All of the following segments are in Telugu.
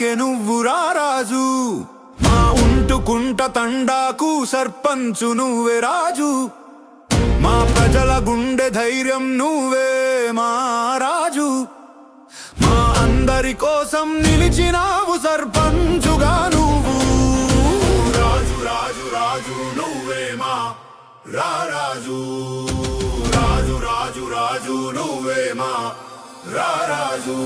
తండాకే నువ్వు రారాజు మా ఉంటుకుంట తండాకు సర్పంచు నువ్వే రాజు. మా ప్రజల గుండె ధైర్యం నువ్వే మా రాజు. మా అందరి కోసం నిలిచినావు సర్పంచుగా నువ్వు. రాజు రాజు రాజు నువ్వే మా రారాజు రాజు. రాజు రాజు నువ్వే మా రారాజు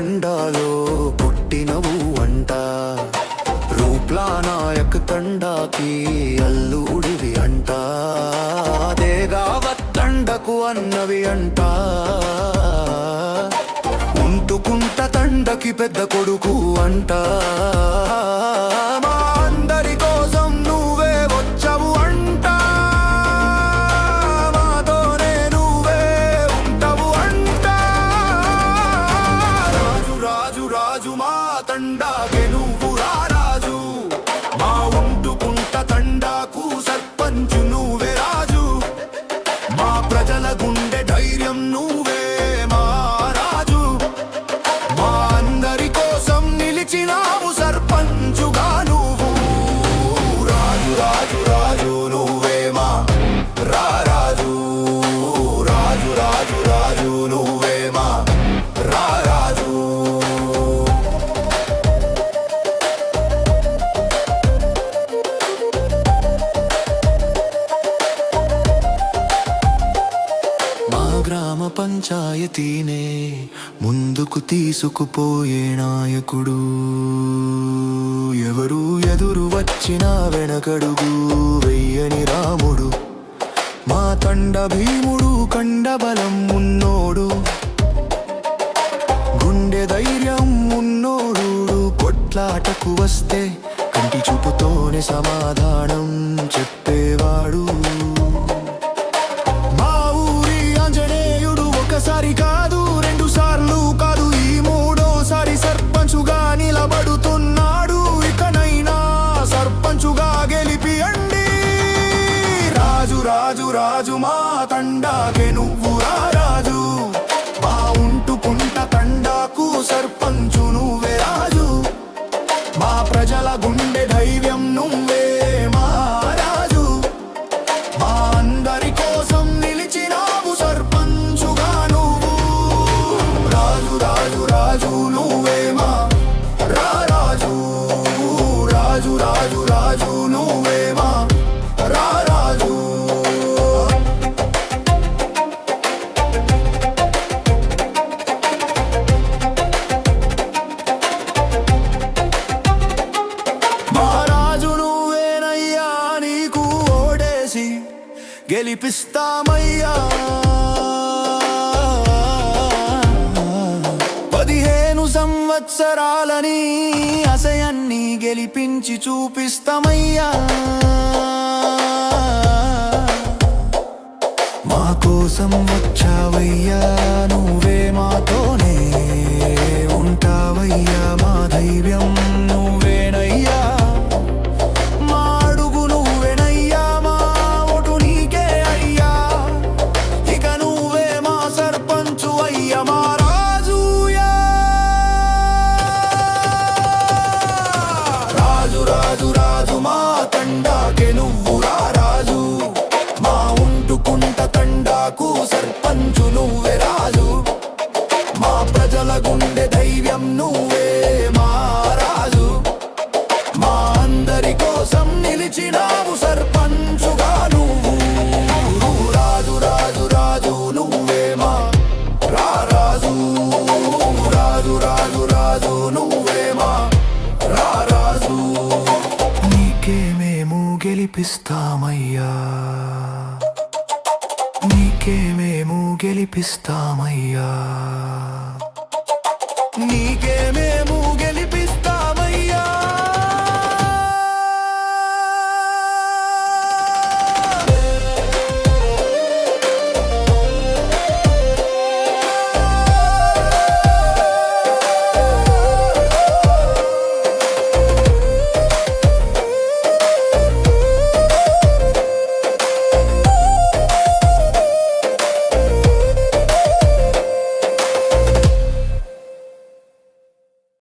తండాలో పుట్టినవు అంట. రూప్లా నాయక్ తండాకి అల్లుడివి అంట. దేగావత్ తండకు అన్నవి అంట. ఉంటుకుంట తండకి పెద్ద కొడుకు అంట. రాజు రాజు మా తండాకే నువ్వు గ్రామ పంచాయతీనే ముందుకు తీసుకుపోయే నాయకుడు. ఎవరు ఎదురు వచ్చినా వెనకడుగు వెయ్యని రాముడు. మా తండ భీముడు కండబలం ఉన్నోడు. గుండె ధైర్యం ఉన్నోడు కొట్లాటకు వస్తే కంటి చూపుతోనే సమాధానం చెప్పేవాడు. ప్రజల గుండె గెలిపిస్తామయ్యా. పదిహేను సంవత్సరాలని అసయాన్ని గెలిపించి చూపిస్తామయ్యా. మా కోసం వచ్చావయ్యా నువ్వే మాతోనే ఉంటావయ్యా. మా ధైర్యం నువ్వు గెలిపిస్తామయ్యా. నీకే మేము గెలిపిస్తామయ్యా. నీకే మేము